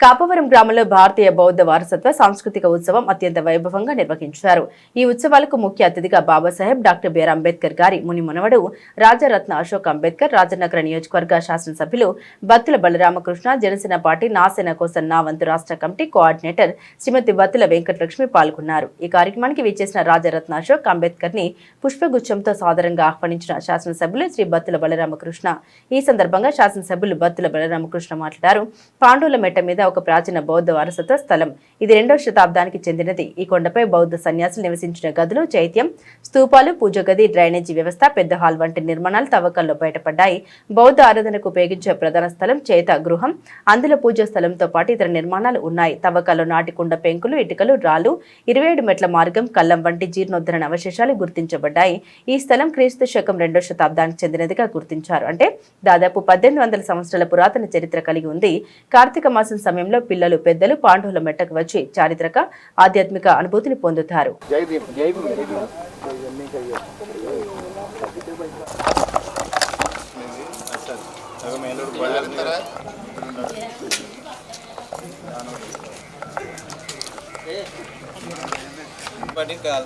కాపవరం గ్రామంలో భారతీయ బౌద్ధ వారసత్వ సాంస్కృతిక ఉత్సవం అత్యంత వైభవంగా నిర్వహించారు. ఈ ఉత్సవాలకు ముఖ్య అతిథిగా బాబాసాహెబ్ డాక్టర్ బిఆర్ అంబేద్కర్ గారి ముని మునవడు రాజరత్న అశోక్ అంబేద్కర్ రాజనగర నియోజకవర్గ శాసనసభ్యులు బత్తుల బలరామకృష్ణ జనసేన పార్టీ నాసేన కోసం నా వంతు రాష్ట్ర కమిటీ కోఆర్డినేటర్ శ్రీమతి బత్తుల వెంకటలక్ష్మి పాల్గొన్నారు. ఈ కార్యక్రమానికి విచ్చేసిన రాజరత్న అశోక్ అంబేద్కర్ని పుష్పగుచ్చంతో సాదరంగా ఆహ్వానించిన శాసనసభ్యులు శ్రీ బత్తుల బలరామకృష్ణ. ఈ సందర్భంగా శాసనసభ్యులు బత్తుల బలరామకృష్ణ మాట్లాడారు. పాండవుల మెట్ట మీద ఒక ప్రాచీన బౌద్ధ వారసత్వ స్థలం. ఇది రెండవ శతాబ్దానికి చెందినది. ఈ కొండపై బౌద్ధ సన్యాసులు నివసించిన గదులు చైత్యం స్తూపాలు పూజ గది డ్రైనేజీ వ్యవస్థ పెద్ద హాల్ వంటి నిర్మాణాలు తవ్వకాల్లో బయటపడ్డాయి. బౌద్ధ ఆరాధనకు ఉపయోగించే ప్రధాన స్థలం చేత గృహం. అందులో పూజ స్థలంతో పాటు ఇతర నిర్మాణాలు ఉన్నాయి. తవ్వకాల్లో నాటికుండ పెంకులు ఇటుకలు రాళ్ళు ఇరవై ఏడు మెట్ల మార్గం కళ్ళం వంటి జీర్ణోద్ధరణ అవశేషాలు గుర్తించబడ్డాయి. ఈ స్థలం క్రీస్తు శకం రెండో శతాబ్దానికి చెందినదిగా గుర్తించారు. అంటే దాదాపు పద్దెనిమిది వందల సంవత్సరాల పురాతన చరిత్ర కలిగి ఉంది. కార్తీక మాసం సమయంలో పిల్లలు పెద్దలు పాండవుల మెట్టకు వచ్చి చారిత్రక ఆధ్యాత్మిక అనుభూతిని పొందుతారు.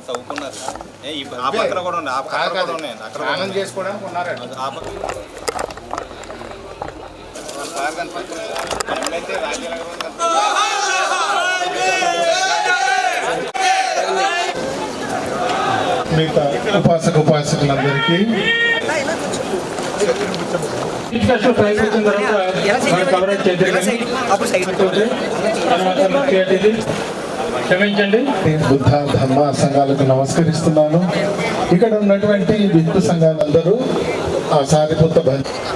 చదువుకున్నారు ఏ, ఈ- ఆ పక్కన కూడా ఉన్నాయి ఆ పక్కన కూడా ఉన్నాయి అక్కడ ఉన్నాయి. చేసుకోవడానికి ఉన్నారండి ఆ పక్క మిగతా ఉపాసక ఉపాసకులందరికీ. డిస్కషన్ ప్రయత్నించిన తర్వాత మనం కవరేజ్ చేద్దాం. క్షమించండి. బుద్ధ ధర్మ సంఘాలకు నమస్కరిస్తున్నాను. ఇక్కడ ఉన్నటువంటి విద్యు సంఘాలందరూ ఆ సారిపుత్త భ-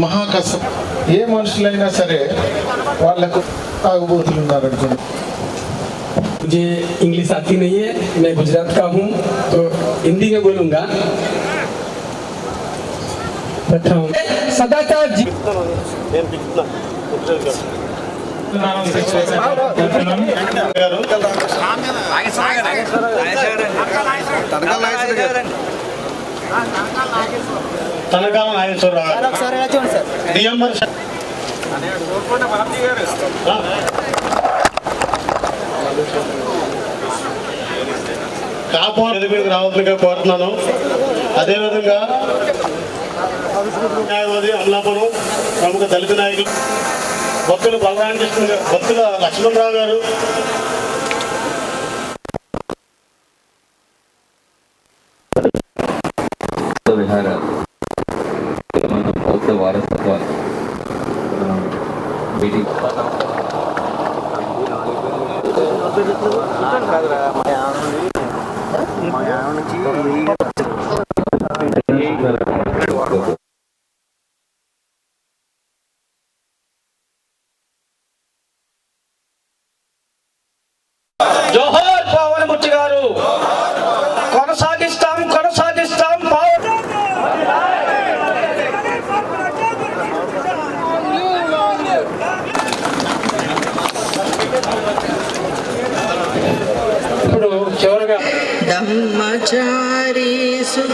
మహాకష్టం ఏ మనుషులైనా సరే వాళ్ళకు తాగుబోతులు ఉన్నారనుకోండి मुझे इंग्लिश आती नहीं है मैं गुजरात का हूँ तो हिंदी में बोलूँगा प्रथम सदाचार जी తనకాల నాగేశ్వరరావు డిఎంఆర్ కాపాడు మీదకి రావాల్సిందిగా కోరుతున్నాను. అదేవిధంగా న్యాయవాది అమలాపురం ప్రముఖ దళిత నాయకులు భక్తులు బలరామకృష్ణ గారు భక్తుల లక్ష్మణరావు గారు. బౌద్ధ విహారాలు. మన బౌద్ధ వారసు వీటి చివరగా బ్రహ్మచారి సుఖ